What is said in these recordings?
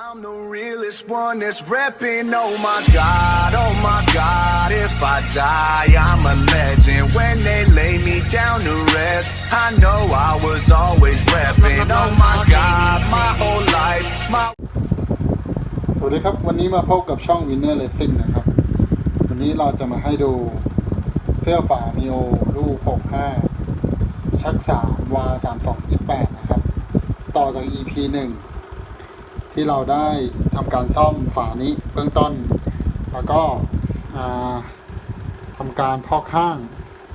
I'm the realest one that's repping. Oh my god, oh my god. If I die, I'm a legend. When they lay me down to rest, I know I was always repping. Oh my god, my whole life, my สวัสดีครับ วันนี้มาพบกับช่อง Winner Racing นะครับ วันนี้เราจะมาให้ดูเสื้อฝามีโอลูก65 ชัก3วา3228 นะครับ ต่อจาก EP 1 ที่เราได้ทำการซ่อมฝานี้เบื้องต้น แล้วก็อ่าทำการพอกข้าง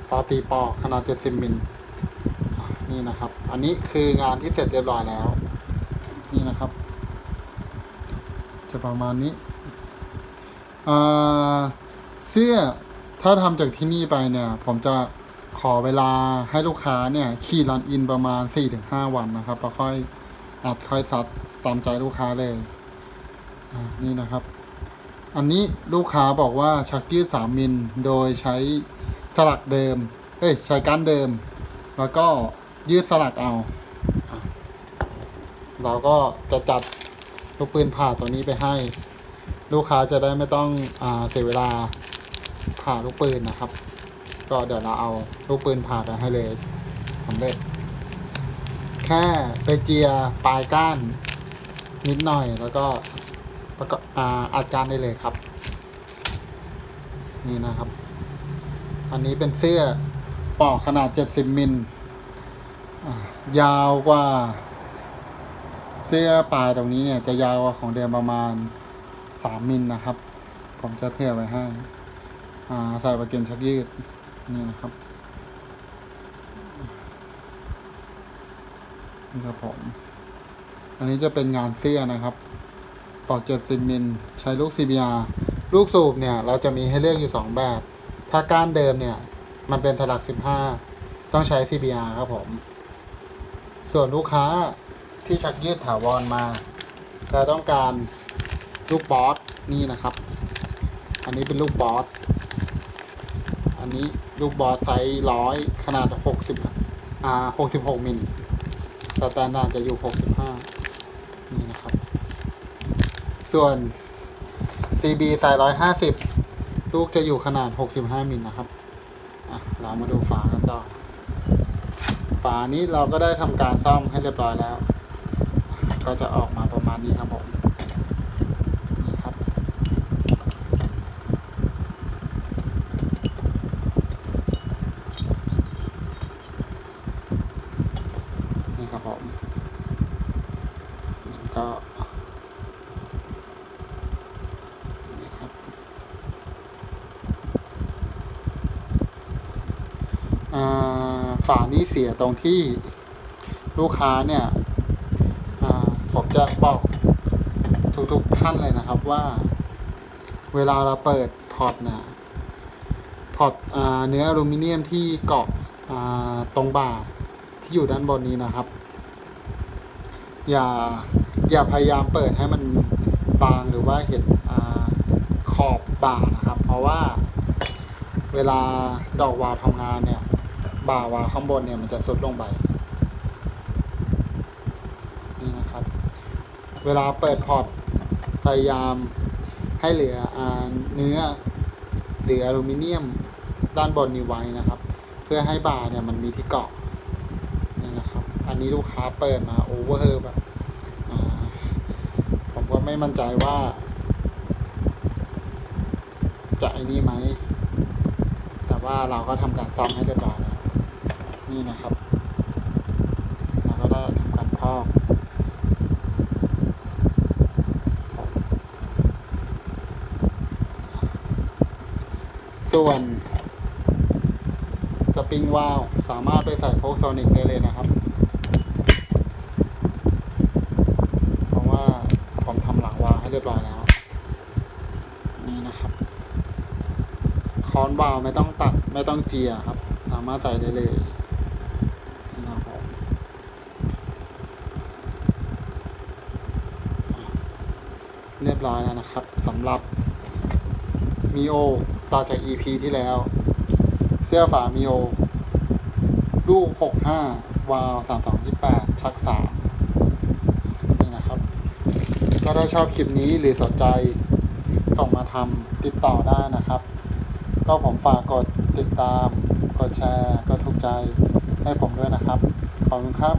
ปอตีปอกขนาด 70มิลนี่นะครับ อันนี้คืองานที่เสร็จเรียบร้อยแล้ว นี่นะครับ จะประมาณนี้เสื้อถ้าทำจากที่นี่ไปเนี่ย ผมจะขอเวลาให้ลูกค้าเนี่ย ขี่รันอินประมาณ 4-5 วันนะครับแล้วค่อย อัดคอยซัดตามใจลูกค้าเลยอ่านี่นะครับ อันนี้ลูกค้าบอกว่าชักยืด3มิลโดยใช้สลักเดิม เอ้ยใช้ก้านเดิม แล้วก็ยืดสลักเอา เราก็จะจัดลูกปืนผ่าตัวนี้ไปให้ ลูกค้าจะได้ไม่ต้องอเสียเวลาผ่าลูกปืนนะครับ ก็เดี๋ยวเราเอาลูกปืนผ่าไปให้เลยสำเร็จ แค่ไปเจียปลายก้าน นิดหน่อยแล้วก็ประกอบอาอัดก้านได้เลยครับ นี่นะครับ อันนี้เป็นเสื้อปอกขนาด 70 มิลยาวกว่า เสื้อปลายตรงนี้เนี่ย จะยาวกว่าของเดิมประมาณสามมิลนะครับ ผมจะเผื่อไว้ให้อ่าใส่ประเก็นชักยืด นี่นะครับ นี่ครับผม อันนี้จะเป็นงานเสื้อนะครับปอกเจ็ดสิบมิลใช้ลูก CBR ลูกสูบเนี่ย เราจะมีให้เลือกอยู่สองแบบ ถ้าก้านเดิมเนี่ย มันเป็นถลักสิบห้าต้องใช้ CBR ครับผม ส่วนลูกค้าที่ชักยืดถาวรมาเราต้องการลูกบอสนี่นะครับ อันนี้เป็นลูกบอสอันนี้ลูกบอสไซส์ร้อยขนาดหกสิบอ่าหกสิบหกมิล แต่แตนดาร์ดจะอยู่ 65 นี่นะครับ ส่วน CB สาย 150 ลูกจะอยู่ขนาด 65 มิลนะครับ อะ เรามาดูฝากันต่อ ฝานี้เราก็ได้ทำการซ่อมให้เรียบร้อยแล้ว ก็จะออกมาประมาณนี้ครับผม นี่ครับ นี่ครับผมแล้ว ก็นี่ครับฝานี้เสียตรงที่ลูกค้าเนี่ยผมจะบอกทุกๆท่านเลยนะครับว่าเวลาเราเปิดพอร์ตเนี่ยพอร์ตเนื้ออลูมิเนียมที่เกาะตรงบ่าที่อยู่ด้านบนนี้นะครับ อย่า อย่าพยายามเปิดให้มันบางหรือว่าเห็นอขอบบ่านะครับ เพราะว่าเวลาดอกวาวทำงานเนี่ย บ่าวาวข้างบนเนี่ยมันจะซุดลงไปนี่นะครับ เวลาเปิดพอร์ตพยายามให้เหลืออเนื้อหรืออลูมิเนียมด้านบนนี้ไว้นะครับ เพื่อให้บ่าเนี่ยมันมีที่เกาะนี่นะครับ อันนี้ลูกค้าเปิดมาโอเวอร์แบบ ไม่มั่นใจว่า จะไอ้นี่ไหม แต่ว่าเราก็ทำการซ่อมให้เรียบร้อยแล้วนี่นะครับ เราก็ได้ทำการพอกส่วนสปริงวาลวสามารถไปใส่โพกโซนิกได้เลยนะครับ เพราะว่าผมทำหลังวาล์วให้เรียบร้อยแล้ว นี่นะครับ คอนวาวไม่ต้องตัดไม่ต้องเจียครับ สามารถใส่ได้เลยนะครับผมเรียบร้อยแล้วนะครับสำหรับมีโอต่อจาก EP ที่แล้ว เสื้อฝามีโอลูก 65 วาว 3228 ชัก 3 นี่นะครับ ก็ถ้าชอบคลิปนี้หรือสนใจส่งมาทำติดต่อได้นะครับ ก็ผมฝากกดติดตาม กดแชร์ กดถูกใจให้ผมด้วยนะครับ ขอบคุณครับ